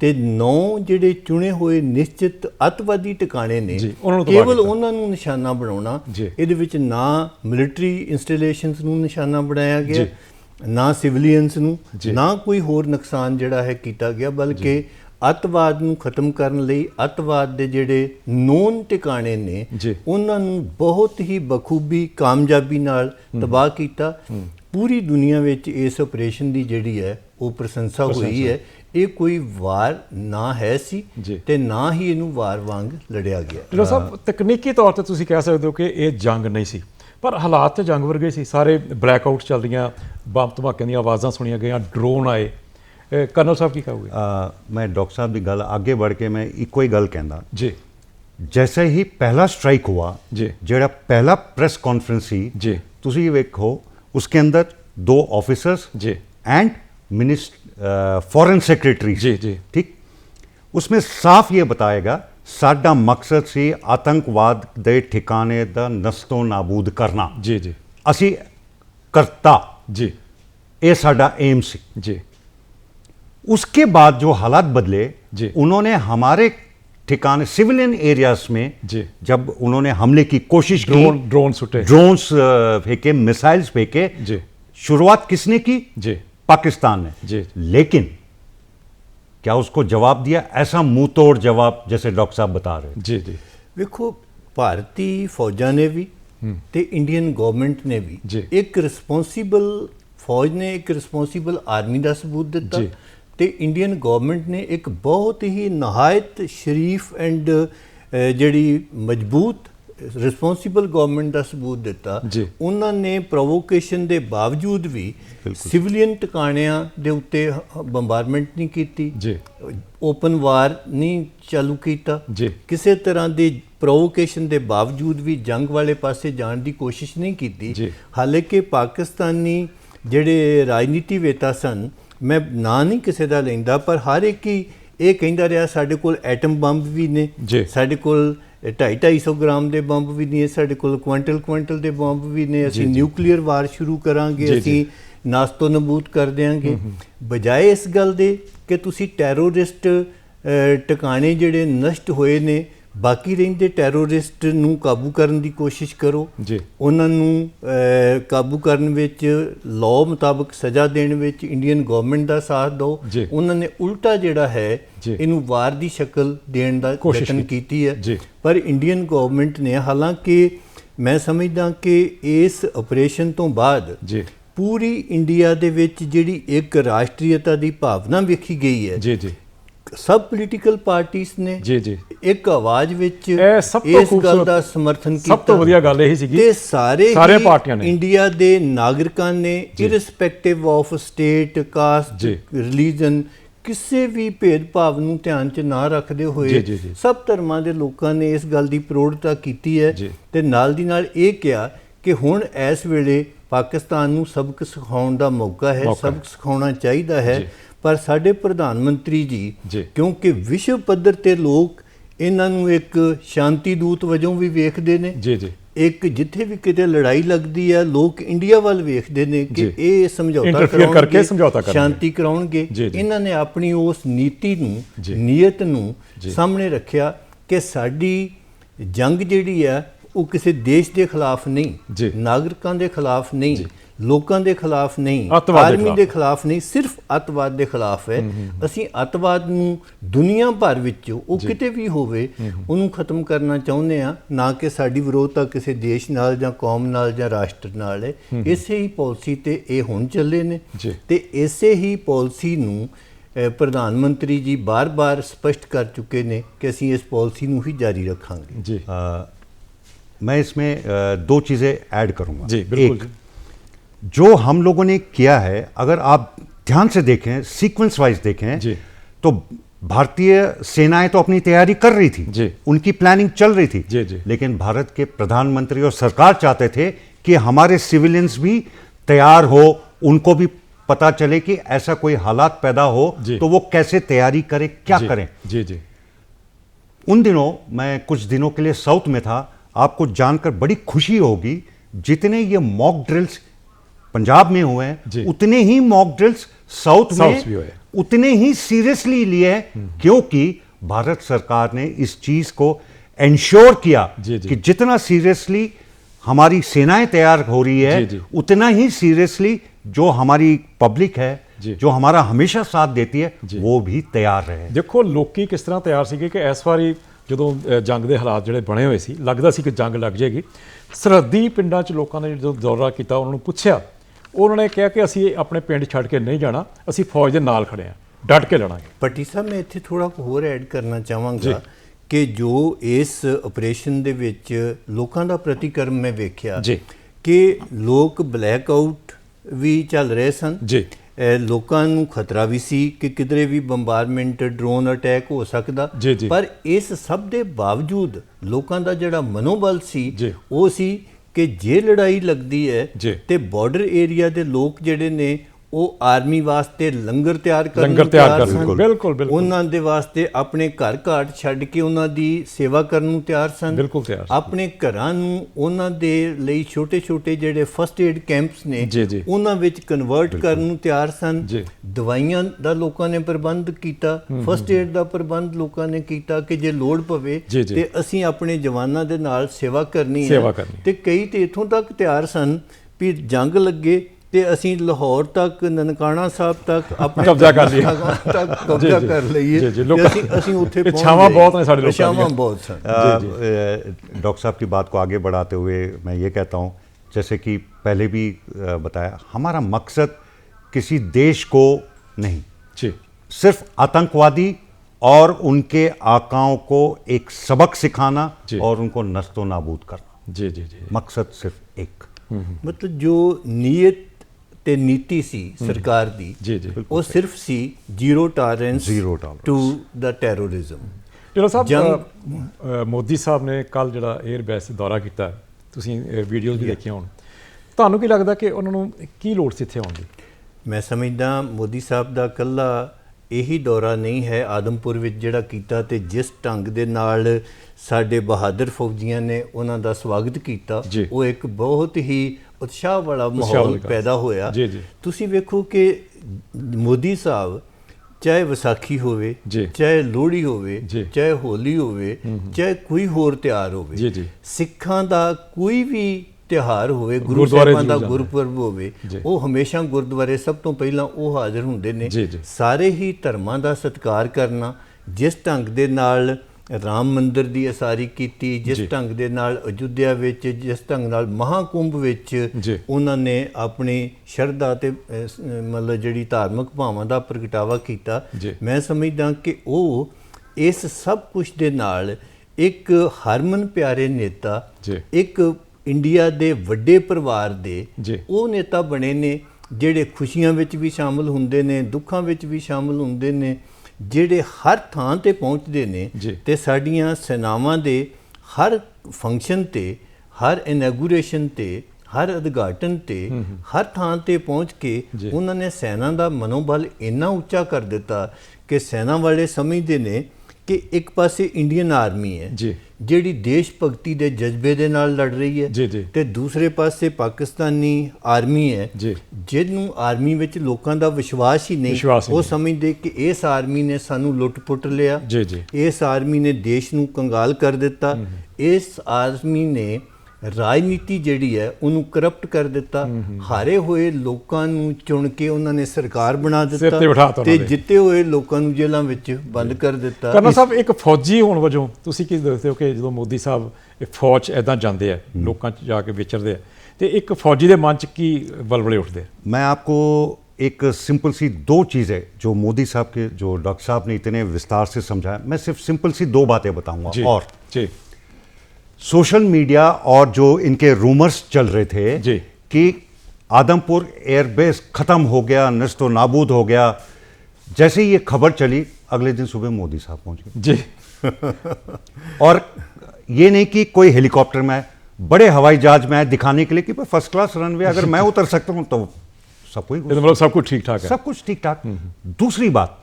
S2: ਤੇ ਨੌ ਜਿਹੜੇ ਚੁਣੇ ਹੋਏ ਨਿਸ਼ਚਿਤ ਅਤਵਾਦੀ ਟਿਕਾਣੇ ਨੇ ਕੇਵਲ। ਉਹਨਾਂ ਨੂੰ ਨਿਸ਼ਾਨਾ ਬਣਾਉਣਾ। ਇਹਦੇ ਵਿੱਚ ਨਾ ਮਿਲਟਰੀ ਇੰਸਟਾਲੇਸ਼ਨਸ ਨੂੰ ਨਿਸ਼ਾਨਾ ਬਣਾਇਆ ਗਿਆ। ਨਾ ਸਿਵਲੀਅਨਸ ਨੂੰ। ਨਾ ਕੋਈ ਹੋਰ ਨੁਕਸਾਨ ਜਿਹੜਾ ਹੈ ਕੀਤਾ ਗਿਆ ਬਲਕਿ ਅੱਤਵਾਦ ਨੂੰ ਖਤਮ ਕਰਨ ਲਈ ਅੱਤਵਾਦ ਦੇ ਜਿਹੜੇ ਨੋਨ ਟਿਕਾਣੇ ਨੇ। ਉਹਨਾਂ ਨੂੰ ਬਹੁਤ ਹੀ ਬਖੂਬੀ ਕਾਮਯਾਬੀ ਨਾਲ ਤਬਾਹ ਕੀਤਾ। ਪੂਰੀ ਦੁਨੀਆ ਵਿੱਚ ਇਸ ਆਪਰੇਸ਼ਨ ਦੀ ਜਿਹੜੀ ਹੈ ਉਹ ਪ੍ਰਸ਼ੰਸਾ ਹੋਈ ਹੈ। ਇਹ ਕੋਈ ਵਾਰ ਨਾ ਹੈ ਸੀ। ਤੇ ਨਾ ਹੀ ਇਹਨੂੰ ਵਾਰ ਵਾਂਗ ਲੜਿਆ ਗਿਆ।
S1: ਢਿੱਲੋਂ ਸਾਹਿਬ ਤਕਨੀਕੀ ਤੌਰ ਤੇ ਤੁਸੀਂ ਕਹਿ ਸਕਦੇ ਹੋ ਕਿ ਇਹ ਜੰਗ ਨਹੀਂ ਸੀ। ਪਰ ਹਾਲਾਤ ਤੇ ਜੰਗ ਵਰਗੇ ਸੀ ਸਾਰੇ ਬਲੈਕ ਆਊਟ ਚੱਲ ਰਹੀਆਂ ਬੰਬ ਧਮਾਕਿਆਂ ਦੀਆਂ ਆਵਾਜ਼ਾਂ ਸੁਣੀਆਂ ਗਈਆਂ ਡਰੋਨ ਆਏ ਇਹ ਕਰਨਲ ਸਾਹਿਬ ਕੀ ਕਹੋਗੇ
S5: ਅ, ਮੈਂ ਡਾਕਟਰ ਸਾਹਿਬ ਦੀ ਗੱਲ ਅੱਗੇ ਵੜ ਕੇ ਮੈਂ ਇੱਕੋ ਹੀ ਗੱਲ ਕਹਿੰਦਾ
S1: ਜੀ
S5: ਜੈਸੇ ਹੀ ਪਹਿਲਾ ਸਟ੍ਰਾਈਕ ਹੁਆ
S1: ਜੀ।
S5: ਜਿਹੜਾ ਪਹਿਲਾ ਪ੍ਰੈਸ ਕਾਨਫਰੰਸ ਸੀ
S1: ਜੀ।
S5: ਤੁਸੀਂ ਵੇਖੋ उसके अंदर दो officers
S1: ji.
S5: And minister foreign secretary
S1: जी, जी।
S5: ठीक उसमें साफ ये बताएगा ਸਾਡਾ ਮਕਸਦ ਸੀ ਆਤੰਕਵਾਦ ਦੇ ਠਿਕਾਣੇ ਦਾ ਨਸਤੋ ਨਾਬੂਦ ਕਰਨਾ
S1: ਜੀ ਜੀ
S5: ਅਸੀਂ ਕਰਤਾ
S1: ਜੀ
S5: ये साडा एम सी
S1: जी
S5: उसके बाद जो हालात बदले
S1: जी।
S5: उन्होंने हमारे ठिकाने सिविलियन एरियाज में
S1: जी।
S5: जब उन्होंने हमले की कोशिश की
S1: ड्रोन ड्रोन सुटे
S5: ड्रोन्स अ, फेंके मिसाइल्स फेंके
S1: जी।
S5: शुरुआत किसने की
S1: जी
S5: पाकिस्तान ने
S1: जी।
S5: लेकिन क्या उसको जवाब दिया ऐसा मुंह तोड़ जवाब जैसे डॉक्टर साहब बता रहे
S1: ਜੀ ਜੀ
S2: ਵੇਖੋ ਭਾਰਤੀ ਫੌਜਾਂ ਨੇ ਵੀ ਤੇ ਇੰਡੀਅਨ ਗਵਰਨਮੈਂਟ ਨੇ ਵੀ
S1: ਜੀ।
S2: ਇੱਕ ਰਿਸਪੌਂਸੀਬਲ ਫੌਜ ਨੇ ਇੱਕ ਰਿਸਪੌਂਸੀਬਲ ਆਰਮੀ ਦਾ ਸਬੂਤ ਦਿੱਤਾ
S1: ਜੀ।
S2: ਤੇ ਇੰਡੀਅਨ ਗਵਰਨਮੈਂਟ ਨੇ ਇੱਕ ਬਹੁਤ ਹੀ ਨਹਾਇਤ ਸ਼ਰੀਫ ਐਂਡ ਜਿਹੜੀ ਮਜ਼ਬੂਤ ਰਿਸਪੌਂਸੀਬਲ ਗਵਰਨਮੈਂਟ ਦਾ ਸਬੂਤ ਦਿੱਤਾ। ਉਹਨਾਂ ਨੇ ਪ੍ਰੋਵੋਕੇਸ਼ਨ ਦੇ ਬਾਵਜੂਦ ਵੀ ਸਿਵਲੀਅਨ ਟਿਕਾਣਿਆਂ ਦੇ ਉੱਤੇ ਬੰਬਾਰਮੈਂਟ ਨਹੀਂ ਕੀਤੀ
S1: ਜੀ।
S2: ਓਪਨ ਵਾਰ ਨਹੀਂ ਚਾਲੂ ਕੀਤਾ
S1: ਜੀ।
S2: ਕਿਸੇ ਤਰ੍ਹਾਂ ਦੀ ਪ੍ਰੋਵੋਕੇਸ਼ਨ ਦੇ ਬਾਵਜੂਦ ਵੀ ਜੰਗ ਵਾਲੇ ਪਾਸੇ ਜਾਣ ਦੀ ਕੋਸ਼ਿਸ਼ ਨਹੀਂ ਕੀਤੀ। ਹਾਲਾਂਕਿ ਪਾਕਿਸਤਾਨੀ ਜਿਹੜੇ ਰਾਜਨੀਤੀਵੇਤਾ ਸਨ ਮੈਂ ਨਾਂ ਨਹੀਂ ਕਿਸੇ ਦਾ ਲੈਂਦਾ ਪਰ ਹਰ ਇੱਕ ਹੀ ਇਹ ਕਹਿੰਦਾ ਰਿਹਾ ਸਾਡੇ ਕੋਲ ਐਟਮ ਬੰਬ ਵੀ ਨੇ। ਸਾਡੇ ਕੋਲ 2.5 ਗ੍ਰਾਮ ਦੇ ਬੰਬ ਵੀ ਨੇ ਸਾਡੇ ਕੋਲ ਕੁਆਂਟਲ ਕੁਆਂਟਲ ਦੇ ਬੰਬ ਵੀ ਨੇ। ਅਸੀਂ ਨਿਊਕਲੀਅਰ ਵਾਰ ਸ਼ੁਰੂ ਕਰਾਂਗੇ। ਅਸੀਂ ਨਾਸਤੋ ਨਬੂਦ ਕਰ ਦਿਆਂਗੇ। ਬਜਾਏ ਇਸ ਗੱਲ ਦੇ ਕਿ ਤੁਸੀਂ ਟੈਰੋਰਿਸਟ ਟਿਕਾਣੇ ਜਿਹੜੇ ਨਸ਼ਟ ਹੋਏ ਨੇ ਬਾਕੀ ਰਹਿੰਦੇ ਟੈਰੋਰਿਸਟ ਨੂੰ ਕਾਬੂ ਕਰਨ ਦੀ ਕੋਸ਼ਿਸ਼ ਕਰੋ
S1: ਜੀ।
S2: ਉਹਨਾਂ ਨੂੰ ਕਾਬੂ ਕਰਨ ਵਿੱਚ ਲਾਅ ਮੁਤਾਬਕ ਸਜ਼ਾ ਦੇਣ ਵਿੱਚ ਇੰਡੀਅਨ ਗਵਰਨਮੈਂਟ ਦਾ ਸਾਥ ਦਿਓ। ਉਹਨਾਂ ਨੇ ਉਲਟਾ ਜਿਹੜਾ ਹੈ। ਇਹਨੂੰ ਵਾਰ ਦੀ ਸ਼ਕਲ ਦੇਣ ਦਾ ਯਤਨ
S1: ਕੀਤੀ।
S2: ਹੈ। ਪਰ ਇੰਡੀਅਨ ਗਵਰਨਮੈਂਟ ਨੇ ਹਾਲਾਂਕਿ ਮੈਂ ਸਮਝਦਾ ਕਿ ਇਸ ਆਪਰੇਸ਼ਨ ਤੋਂ ਬਾਅਦ
S1: ਜੀ।
S2: ਪੂਰੀ ਇੰਡੀਆ ਦੇ ਵਿੱਚ ਜਿਹੜੀ ਇੱਕ ਰਾਸ਼ਟਰੀਅਤਾ ਦੀ ਭਾਵਨਾ ਵੇਖੀ ਗਈ ਹੈ
S1: ਜੀ ਜੀ
S2: ਸਭ ਪੋਲੀਟੀਕਲ ਪਾਰਟੀਆਂ ਨੇ
S1: ਜੀ ਜੀ
S2: ਇੱਕ ਆਵਾਜ਼ ਵਿੱਚ ਇਸ ਗੱਲ ਦਾ ਸਮਰਥਨ ਕੀਤਾ
S1: ਸਭ ਤੋਂ ਵਧੀਆ ਗੱਲ ਇਹ ਸੀਗੀ
S2: ਤੇ ਸਾਰੇ
S1: ਸਾਰੇ ਪਾਰਟੀਆਂ ਨੇ
S2: ਇੰਡੀਆ ਦੇ ਨਾਗਰਿਕਾਂ ਨੇ irrespective of state
S1: caste.
S2: Religion ਕਿਸੇ ਵੀ ਭੇਦਭਾਵ ਨੂੰ ਧਿਆਨ 'ਚ ਨਾ ਰੱਖਦੇ ਹੋਏ। ਸਭ ਧਰਮਾਂ ਦੇ ਲੋਕਾਂ ਨੇ ਇਸ ਗੱਲ ਦੀ ਪ੍ਰੋੜਤਾ ਕੀਤੀ ਹੈ। ਤੇ ਨਾਲ ਦੀ ਨਾਲ ਇਹ ਕਿਹਾ ਕਿ ਹੁਣ ਇਸ ਵੇਲੇ ਪਾਕਿਸਤਾਨ ਨੂੰ ਸਬਕ ਸਿਖਾਉਣ ਦਾ ਮੌਕਾ ਹੈ। ਸਬਕ ਸਿਖਾਉਣਾ ਚਾਹੀਦਾ ਹੈ। ਪਰ ਸਾਡੇ ਪ੍ਰਧਾਨ ਮੰਤਰੀ ਜੀ। ਕਿਉਂਕਿ ਵਿਸ਼ਵ ਪੱਧਰ ਤੇ ਲੋਕ ਇਹਨਾਂ ਨੂੰ ਇੱਕ ਸ਼ਾਂਤੀ ਦੂਤ ਵਜੋਂ ਵੀ ਵੇਖਦੇ ਨੇ
S1: ਜੀ ਜੀ
S2: ਇੱਕ ਜਿੱਥੇ ਵੀ ਕਿਤੇ ਲੜਾਈ ਲੱਗਦੀ ਹੈ ਲੋਕ ਇੰਡੀਆ ਵੱਲ ਵੇਖਦੇ ਨੇ ਕਿ। ਇਹ ਸਮਝੌਤਾ
S1: ਕਰਕੇ ਸਮਝੌਤਾ ਕਰਨਗੇ।
S2: ਸ਼ਾਂਤੀ ਕਰਾਉਣਗੇ। ਇਹਨਾਂ ਨੇ ਆਪਣੀ ਉਸ ਨੀਤੀ ਨੂੰ। ਨੀਅਤ ਨੂੰ। ਸਾਹਮਣੇ ਰੱਖਿਆ ਕਿ ਸਾਡੀ ਜੰਗ ਜਿਹੜੀ ਹੈ ਉਹ ਕਿਸੇ ਦੇਸ਼ ਦੇ ਖਿਲਾਫ। ਨਹੀਂ ਨਾਗਰਿਕਾਂ ਦੇ ਖਿਲਾਫ ਨਹੀਂ ਲੋਕਾਂ ਦੇ ਖਿਲਾਫ ਨਹੀਂ
S1: ਅੱਤਵਾਦ ਦੇ
S2: ਆਰਮੀ
S1: ਖਿਲਾਫ।
S2: ਦੇ ਖਿਲਾਫ ਨਹੀਂ ਸਿਰਫ ਅੱਤਵਾਦ ਦੇ ਖਿਲਾਫ ਹੈ ਅਸੀਂ ਅੱਤਵਾਦ ਨੂੰ ਦੁਨੀਆ ਭਰ ਵਿੱਚ ਉਹ ਕਿਤੇ ਵੀ ਹੋਵੇ ਉਹਨੂੰ ਖਤਮ ਕਰਨਾ ਚਾਹੁੰਦੇ ਆ ਨਾ ਕਿ ਸਾਡੀ ਵਿਰੋਧਤਾ ਕਿਸੇ ਦੇਸ਼ ਨਾਲ ਜਾਂ ਕੌਮ ਨਾਲ ਜਾਂ ਰਾਸ਼ਟਰ ਨਾਲ ਹੈ ਇਸੇ ਹੀ ਪਾਲਿਸੀ ਤੇ ਇਹ ਹੁਣ ਚੱਲੇ ਨੇ
S1: ਜੀ।
S2: ਤੇ ਇਸੇ ਹੀ ਪਾਲਿਸੀ ਨੂੰ ਅਹ, ਪ੍ਰਧਾਨ ਮੰਤਰੀ ਜੀ ਬਾਰ-ਬਾਰ ਸਪਸ਼ਟ ਕਰ ਚੁੱਕੇ ਨੇ ਕਿ ਅਸੀਂ ਇਸ ਪਾਲਿਸੀ ਨੂੰ ਹੀ ਜਾਰੀ ਰੱਖਾਂਗੇ
S1: ਜੀ
S5: अ, मैं इसमें अ, दो चीज़ें ऐड करूंगा
S1: जी, बिल्कुल
S5: एक जो हम लोगों ने किया है अगर आप ध्यान से देखें सीक्वेंस वाइज देखें
S1: जी।
S5: तो भारतीय सेनाएँ तो अपनी तैयारी कर रही थी
S1: जी।
S5: उनकी प्लानिंग चल रही थी
S1: जी, जी।
S5: लेकिन भारत के प्रधानमंत्री और सरकार चाहते थे कि हमारे सिविलियंस भी तैयार हो उनको भी पता चले कि ऐसा कोई हालात पैदा हो तो वो कैसे तैयारी करें क्या
S1: जी,
S5: करें
S1: जी जी
S5: उन दिनों मैं कुछ दिनों के लिए साउथ में था आपको जानकर बड़ी खुशी होगी जितने ये मॉक ड्रिल्स पंजाब में हुए
S1: जी।
S5: हैं उतने ही मॉक ड्रिल्स साउथ
S1: साउथ भी
S5: में
S1: हुए।
S5: उतने ही सीरियसली लिए हैं क्योंकि भारत सरकार ने इस चीज को एंश्योर किया
S1: जी, जी।
S5: कि जितना सीरियसली हमारी सेनाएं तैयार हो रही है
S1: जी, जी।
S5: उतना ही सीरियसली जो हमारी पब्लिक है
S1: जी।
S5: जो हमारा हमेशा साथ देती है
S1: जी।
S5: वो भी तैयार रहे
S1: ਦੇਖੋ ਲੋਕੀ ਕਿਸ ਤਰ੍ਹਾਂ ਤਿਆਰ ਸੀਗੇ ਕਿ ਇਸ ਵਾਰੀ ਜਦੋਂ ਅ, ਜੰਗ ਦੇ ਹਾਲਾਤ ਜਿਹੜੇ ਬਣੇ ਹੋਏ ਸੀ ਲੱਗਦਾ ਸੀ ਕਿ ਜੰਗ ਲੱਗ ਜਾਏਗੀ ਸਰਹੱਦੀ ਪਿੰਡਾਂ 'ਚ ਲੋਕਾਂ ਨੇ ਜਦੋਂ ਦੌਰਾ ਕੀਤਾ ਉਹਨਾਂ ਨੂੰ ਪੁੱਛਿਆ ਉਹਨਾਂ ਨੇ ਕਿਹਾ ਕਿ ਅਸੀਂ ਆਪਣੇ ਪਿੰਡ ਛੱਡ ਕੇ ਨਹੀਂ ਜਾਣਾ ਅਸੀਂ ਫੌਜ ਦੇ ਨਾਲ ਖੜੇ ਹਾਂ ਡਟ ਕੇ ਲੜਾਂਗੇ
S2: ਪੱਟੀ ਸਾਹਿਬ ਮੈਂ ਇੱਥੇ ਥੋੜਾ ਹੋਰ ਐਡ ਕਰਨਾ। ਚਾਹਾਂਗਾ ਕਿ ਜੋ ਇਸ ਆਪਰੇਸ਼ਨ ਦੇ ਵਿੱਚ ਲੋਕਾਂ ਦਾ ਪ੍ਰਤੀਕਰਮ ਮੈਂ ਵੇਖਿਆ
S1: ਜੀ।
S2: ਕਿ ਲੋਕ ਬਲੈਕ ਆਊਟ ਵੀ ਚੱਲ ਰਹੇ ਸਨ
S1: ਜੀ।
S2: ਲੋਕਾਂ ਨੂੰ ਖਤਰਾ ਵੀ ਸੀ ਕਿ ਕਿਧਰੇ ਵੀ ਬੰਬਾਰਮੈਂਟ ਡਰੋਨ ਅਟੈਕ ਹੋ ਸਕਦਾ। ਪਰ ਇਸ ਸਭ ਦੇ ਬਾਵਜੂਦ ਲੋਕਾਂ ਦਾ ਜਿਹੜਾ ਮਨੋਬਲ ਸੀ। ਉਹ ਸੀ ਕਿ ਜੇ ਲੜਾਈ ਲੱਗਦੀ ਹੈ। ਤੇ ਬਾਰਡਰ ਏਰੀਆ ਦੇ ਲੋਕ ਜਿਹੜੇ ਨੇ ਉਹ ਆਰਮੀ ਵਾਸਤੇ ਲੰਗਰ ਤਿਆਰ ਕਰਨ
S1: ਲੰਗਰ ਤਿਆਰ ਕਰਨ ਬਿਲਕੁਲ, ਬਿਲਕੁਲ।
S2: ਉਹਨਾਂ ਦੇ ਵਾਸਤੇ ਆਪਣੇ ਘਰ ਘਾਟ ਛੱਡ ਕੇ ਉਹਨਾਂ ਦੀ ਸੇਵਾ ਕਰਨ ਨੂੰ ਤਿਆਰ ਸਨ
S1: ਬਿਲਕੁਲ ਤਿਆਰ।
S2: ਆਪਣੇ ਘਰਾਂ ਨੂੰ ਉਹਨਾਂ ਦੇ ਲਈ ਛੋਟੇ-ਛੋਟੇ ਜਿਹੜੇ ਫਸਟ ਏਡ ਕੈਂਪਸ ਨੇ। ਉਹਨਾਂ ਵਿੱਚ ਕਨਵਰਟ ਕਰਨ ਨੂੰ ਤਿਆਰ ਸਨ। ਦਵਾਈਆਂ ਦਾ ਲੋਕਾਂ ਨੇ ਪ੍ਰਬੰਧ ਕੀਤਾ ਫਸਟ ਏਡ ਦਾ ਪ੍ਰਬੰਧ ਲੋਕਾਂ ਨੇ ਕੀਤਾ ਕਿ ਜੇ ਲੋੜ ਪਵੇ। ਤੇ ਅਸੀਂ ਆਪਣੇ ਜਵਾਨਾਂ ਦੇ ਨਾਲ ਸੇਵਾ ਕਰਨੀ ਹੈ। ਤੇ ਕਈ ਤੇ ਇਥੋਂ ਤੱਕ ਤਿਆਰ ਸਨ ਵੀ ਜੰਗ ਲੱਗੇ ਤੇ ਅਸੀਂ ਲਾਹੌਰ ਤੱਕ ਨਨਕਾਣਾ ਸਾਹਿਬ ਤੱਕ ਆਪਣੇ
S1: ਕਬਜ਼ਾ ਕਰ ਲਈਏ।
S2: ਤੱਕ
S1: ਜੀ,
S2: ਕਬਜ਼ਾ
S1: ਜੀ।
S2: ਕਰ ਲਈਏ
S1: ਜੀ, ਜੀ,
S2: ਤੇ
S1: ਲੋਕਾਂ-
S2: ਅਸੀਂ ਅਸੀਂ ਉੱਥੇ ਪਹੁੰਚ
S1: ਇੱਛਾਵਾਂ
S2: ਗਏ।
S1: ਬਹੁਤ ਨੇ ਸਾਡੇ ਲੋਕਾਂ
S2: ਇੱਛਾਵਾਂ
S1: ਦੀਆਂ।
S2: ਬਹੁਤ ਸਨ
S5: अ, डॉक्टर साहब की बात को आगे बढ़ाते हुए मैं ये कहता हूँ जैसे कि पहले भी अ, बताया हमारा मकसद किसी देश को नहीं
S1: ਜੀ
S5: सिर्फ आतंकवादी और उनके आकाओं को एक सबक सिखाना
S1: जी।
S5: और उनको नस्तो नाबूद करना
S1: ਜੀ ਜੀ ਜੀ
S5: मकसद सिर्फ एक
S2: ਮਤਲਬ ਜੋ ਨੀਅਤ ਤੇ ਨੀਤੀ ਸੀ ਸਰਕਾਰ ਦੀ
S1: ਜੀ, ਜੀ।
S2: ਉਹ ਸਿਰਫ ਸੀ
S5: zero tolerance.
S2: To the terrorism
S1: ਜਿਹੜਾ ਸਾਹਿਬ ਮੋਦੀ ਸਾਹਿਬ ਨੇ ਕੱਲ ਜਿਹੜਾ 에ਅਰ ਬੇਸ ਦੌਰਾ ਕੀਤਾ ਤੁਸੀਂ ਵੀਡੀਓਜ਼ ਵੀ ਦੇਖੀਆਂ ਹੋਣ ਤੁਹਾਨੂੰ ਕੀ ਲੱਗਦਾ ਕਿ ਉਹਨਾਂ ਨੂੰ ਕੀ ਲੋੜ ਸੀ ਇੱਥੇ ਆਉਣ ਦੀ
S2: ਮੈਂ ਸਮਝਦਾ ਮੋਦੀ ਸਾਹਿਬ ਦਾ ਕੱਲਾ ਇਹੀ ਦੌਰਾ ਨਹੀਂ ਹੈ ਆਦਮਪੁਰ ਵਿੱਚ ਜਿਹੜਾ ਕੀਤਾ ਤੇ ਜਿਸ ਢੰਗ ਦੇ ਨਾਲ ਸਾਡੇ ਬਹਾਦਰ ਫੌਜੀਆਂ ਨੇ ਉਹਨਾਂ ਦਾ ਸਵਾਗਤ ਕੀਤਾ। ਉਹ ਇੱਕ ਬਹੁਤ ਹੀ ਉਤਸ਼ਾਹ ਵਾਲਾ ਮਾਹੌਲ। ਪੈਦਾ ਹੋਇਆ
S1: ਜੀ, ਜੀ।
S2: ਤੁਸੀਂ ਵੇਖੋ ਕਿ ਮੋਦੀ ਸਾਹਿਬ ਚਾਹੇ ਵਿਸਾਖੀ ਹੋਵੇ। ਚਾਹੇ ਲੋਹੜੀ ਹੋਵੇ। ਚਾਹੇ ਹੋਲੀ ਹੋਵੇ ਚਾਹੇ ਕੋਈ ਹੋਰ ਤਿਉਹਾਰ ਹੋਵੇ
S1: ਜੀ, ਜੀ।
S2: ਸਿੱਖਾਂ ਦਾ ਕੋਈ ਵੀ ਤਿਉਹਾਰ ਹੋਵੇ ਗੁਰੂ ਸਾਹਿਬਾਂ ਦਾ। ਗੁਰਪੁਰਬ ਹੋਵੇ। ਉਹ ਹਮੇਸ਼ਾ ਗੁਰਦੁਆਰੇ ਸਭ ਤੋਂ ਪਹਿਲਾਂ ਉਹ ਹਾਜ਼ਰ ਹੁੰਦੇ ਨੇ। ਸਾਰੇ ਹੀ ਧਰਮਾਂ ਦਾ ਸਤਿਕਾਰ ਕਰਨਾ ਜਿਸ ਢੰਗ ਦੇ ਨਾਲ ਰਾਮ ਮੰਦਿਰ ਦੀ ਅਸਾਰੀ ਕੀਤੀ ਜਿਸ। ਢੰਗ ਦੇ ਨਾਲ ਅਯੁੱਧਿਆ ਵਿੱਚ ਜਿਸ ਢੰਗ ਨਾਲ ਮਹਾਕੁੰਭ ਵਿੱਚ। ਉਹਨਾਂ ਨੇ ਆਪਣੀ ਸ਼ਰਧਾ ਤੇ ਮਤਲਬ ਜਿਹੜੀ ਧਾਰਮਿਕ ਭਾਵਾਂ ਦਾ ਪ੍ਰਗਟਾਵਾ ਕੀਤਾ। ਮੈਂ ਸਮਝਦਾ ਕਿ ਉਹ ਇਸ ਸਭ ਕੁਝ ਦੇ ਨਾਲ ਇੱਕ ਹਰਮਨ ਪਿਆਰੇ ਨੇਤਾ। ਇੱਕ ਇੰਡੀਆ ਦੇ ਵੱਡੇ ਪਰਿਵਾਰ ਦੇ। ਉਹ ਨੇਤਾ ਬਣੇ ਨੇ ਜਿਹੜੇ ਖੁਸ਼ੀਆਂ ਵਿੱਚ ਵੀ ਸ਼ਾਮਲ ਹੁੰਦੇ ਨੇ ਦੁੱਖਾਂ ਵਿੱਚ ਵੀ ਸ਼ਾਮਲ ਹੁੰਦੇ ਨੇ ਜਿਹੜੇ ਹਰ ਥਾਂ ਤੇ ਪਹੁੰਚਦੇ ਨੇ। ਤੇ ਸਾਡੀਆਂ ਸੈਨਾਵਾਂ ਦੇ ਹਰ ਫੰਕਸ਼ਨ ਤੇ ਹਰ ਇਨੈਗੂਰੇਸ਼ਨ ਤੇ ਹਰ ਉਦਘਾਟਨ ਤੇ ਹਰ ਥਾਂ ਤੇ ਪਹੁੰਚ ਕੇ। ਉਹਨਾਂ ਨੇ ਸੈਨਾ ਦਾ ਮਨੋਬਲ ਇੰਨਾ ਉੱਚਾ ਕਰ ਦਿੱਤਾ ਕਿ ਸੈਨਾ ਵਾਲੇ ਸਮਝਦੇ ਨੇ ਕਿ ਇੱਕ ਪਾਸੇ ਇੰਡੀਅਨ ਆਰਮੀ ਹੈ
S1: ਜੀ।
S2: ਜਿਹੜੀ ਦੇਸ਼ ਭਗਤੀ ਦੇ ਜਜ਼ਬੇ ਦੇ ਨਾਲ ਲੜ ਰਹੀ ਹੈ
S1: ਜੀ, ਜੀ।
S2: ਤੇ ਦੂਸਰੇ ਪਾਸੇ ਪਾਕਿਸਤਾਨੀ ਆਰਮੀ ਹੈ
S1: ਜੀ।
S2: ਜਿਹਨੂੰ ਆਰਮੀ ਵਿੱਚ ਲੋਕਾਂ ਦਾ ਵਿਸ਼ਵਾਸ ਹੀ ਨਹੀਂ ਉਹ। ਸਮਝਦੇ ਕਿ ਇਸ ਆਰਮੀ ਨੇ ਸਾਨੂੰ ਲੁੱਟ-ਪੁੱਟ ਲਿਆ
S1: ਜੀ, ਜੀ।
S2: ਇਸ ਆਰਮੀ ਨੇ ਦੇਸ਼ ਨੂੰ ਕੰਗਾਲ ਕਰ ਦਿੱਤਾ ਇਸ ਆਰਮੀ ਨੇ ਰਾਜਨੀਤੀ ਜਿਹੜੀ ਹੈ ਉਹਨੂੰ ਕਰਪਟ ਕਰ ਦਿੱਤਾ ਹਾਰੇ ਹੋਏ ਲੋਕਾਂ ਨੂੰ ਚੁਣ ਕੇ ਉਹਨਾਂ ਨੇ ਸਰਕਾਰ ਬਣਾ
S1: ਸਿਰ
S2: ਦਿੱਤਾ
S1: ਤੇ ਬਿਠਾ ਦਿੱਤਾ
S2: ਤੇ
S1: ਉਹਨਾਂ ਦੇ।
S2: ਜਿੱਤੇ ਹੋਏ ਲੋਕਾਂ ਨੂੰ ਜੇਲ੍ਹਾਂ ਵਿੱਚ ਬੰਦ ਕਰ ਦਿੱਤਾ
S1: ਕਰਨਾ ਸਾਹਿਬ ਇੱਕ ਫੌਜੀ ਹੋਣ ਵਜੋਂ ਤੁਸੀਂ ਕੀ ਦੱਸਦੇ ਹੋ ਕਿ ਜਦੋਂ ਮੋਦੀ ਸਾਹਿਬ ਇਹ ਫੌਜ 'ਚ ਐਦਾਂ ਜਾਂਦੇ ਆ ਲੋਕਾਂ 'ਚ ਜਾ ਕੇ ਵਿਚਰਦੇ ਆ ਤੇ ਇੱਕ ਫੌਜੀ ਦੇ ਮਨ 'ਚ ਕੀ ਬਲਬਲੇ ਉੱਠਦੇ ਆ?
S5: मैं आपको एक सिंपल सी दो चीज़ें जो मोदी साहब के जो डॉक्टर साहब ने इतने विस्तार से समझाया मैं सिर्फ सिंपल सी दो बातें बताऊंगा
S1: जी
S5: और
S1: जी
S5: सोशल मीडिया और जो इनके रूमर्स चल रहे थे
S1: जी।
S5: कि आदमपुर एयरबेस ख़त्म हो गया नष्ट नाबूद हो गया। जैसे ही ये खबर चली अगले दिन सुबह मोदी साहब पहुँच गए।
S1: जी।
S5: और ये नहीं कि कोई हेलीकॉप्टर में आए बड़े हवाई जहाज़ में आए दिखाने के लिए कि फ़र्स्ट क्लास रनवे अगर मैं उतर सकता हूँ तो सब कोई
S1: तो मतलब सब कुछ ठीक ठाक है।
S5: सब कुछ ठीक ठाक हम्म। दूसरी बात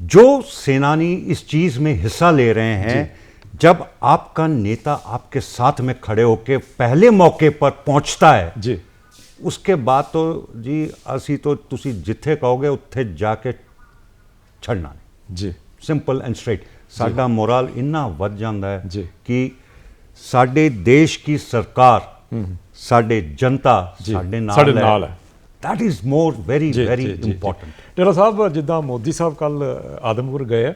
S5: जो सेनानी इस चीज़ में हिस्सा ले रहे हैं जब आपका नेता आपके साथ में खड़े होकर पहले मौके पर पहुंचता है
S1: ਜੀ
S5: उसके बाद तो जी ਅਸੀਂ तो ਤੁਸੀਂ ਜਿੱਥੇ ਕਹੋਗੇ ਉੱਥੇ ਜਾ ਕੇ ਛੱਡਣਾ ਨਹੀਂ
S1: ਜੀ
S5: ਸਿੰਪਲ ਐਂਡ ਸਟ੍ਰੇਟ ਸਾਡਾ ਮੋਰਲ ਇੰਨਾ ਵੱਧ ਜਾਂਦਾ ਹੈ
S1: ਜੀ।
S5: ਕਿ ਸਾਡੇ ਦੇਸ਼ ਕੀ ਸਰਕਾਰ ਸਾਡੇ ਜਨਤਾ
S1: ਜੀ,
S5: ਸਾਡੇ ਨਾਲ
S1: ਸਾਡੇ ਨਾਲ ਹੈ।
S5: ਦੈਟ ਇਜ਼ ਮੋਰ ਵੈਰੀ
S1: ਜੀ
S5: ਵੈਰੀ
S1: ਜੀ, ਜੀ, ਜੀ।
S5: ਇੰਪੋਰਟੈਂਟ
S1: ਡੇਰਾ ਸਾਹਿਬ ਜਿੱਦਾਂ ਮੋਦੀ ਸਾਹਿਬ ਕੱਲ ਆਦਮਪੁਰ ਗਏ ਆ,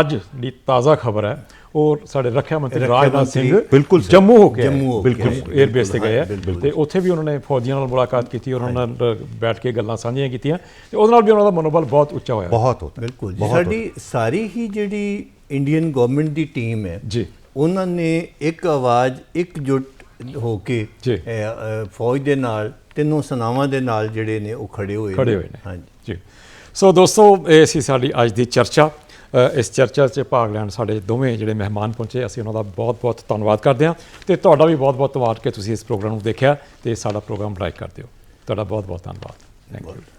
S1: ਅੱਜ ਜਿਹੜੀ ਤਾਜ਼ਾ ਖਬਰ ਹੈ ਉਹ ਸਾਡੇ ਰੱਖਿਆ ਮੰਤਰੀ ਰਾਜਨਾਥ ਸਿੰਘ
S5: ਬਿਲਕੁਲ।
S1: ਜੰਮੂ ਹੋ ਕੇ ਬਿਲਕੁਲ। 에ਅਰ ਬੇਸ ਤੇ ਗਏ ਆ। ਤੇ ਉੱਥੇ ਵੀ ਉਹਨਾਂ ਨੇ ਫੌਜੀਆਂ ਨਾਲ ਮੁਲਾਕਾਤ ਕੀਤੀ ਉਹਨਾਂ ਨਾਲ ਬੈਠ ਕੇ ਗੱਲਾਂ ਸਾਂਝੀਆਂ ਕੀਤੀਆਂ। ਤੇ ਉਹਦੇ ਨਾਲ ਵੀ ਉਹਨਾਂ ਦਾ ਮਨੋਬਲ ਬਹੁਤ ਉੱਚਾ ਹੋਇਆ।
S5: ਬਹੁਤ ਹੋਤਾ ਹੈ।
S2: ਬਿਲਕੁਲ ਸਾਡੀ ਸਾਰੀ ਹੀ ਜਿਹੜੀ ਇੰਡੀਅਨ ਗਵਰਨਮੈਂਟ ਦੀ ਟੀਮ ਹੈ
S1: ਜੀ।
S2: ਉਹਨਾਂ ਨੇ ਇੱਕ ਆਵਾਜ਼ ਇੱਕਜੁੱਟ ਹੋ ਕੇ ਫੌਜ ਦੇ ਨਾਲ ਤਿੰਨੋਂ ਸੈਨਾਵਾਂ ਦੇ ਨਾਲ ਜਿਹੜੇ ਨੇ ਉਹ ਖੜੇ ਹੋਏ
S1: ਖੜੇ ਹੋਏ ਨੇ।
S2: ਹਾਂਜੀ।
S1: ਜੀ। ਸੋ ਦੋਸਤੋ ਇਹ ਸੀ ਸਾਡੀ ਅੱਜ ਦੀ ਚਰਚਾ। ਇਸ ਚਰਚਾ 'ਚ ਭਾਗ ਲੈਣ ਸਾਡੇ ਦੋਵੇਂ ਜਿਹੜੇ ਮਹਿਮਾਨ ਪਹੁੰਚੇ, ਅਸੀਂ ਉਹਨਾਂ ਦਾ ਬਹੁਤ-ਬਹੁਤ ਧੰਨਵਾਦ ਕਰਦੇ ਹਾਂ ਤੇ ਤੁਹਾਡਾ ਵੀ ਬਹੁਤ-ਬਹੁਤ ਧੰਨਵਾਦ ਕਿ ਤੁਸੀਂ ਇਸ ਪ੍ਰੋਗਰਾਮ ਨੂੰ ਦੇਖਿਆ ਤੇ ਸਾਡਾ ਪ੍ਰੋਗਰਾਮ ਲਾਈਕ ਕਰਦੇ ਹੋ। ਤੁਹਾਡਾ ਬਹੁਤ-ਬਹੁਤ ਧੰਨਵਾਦ। Thank you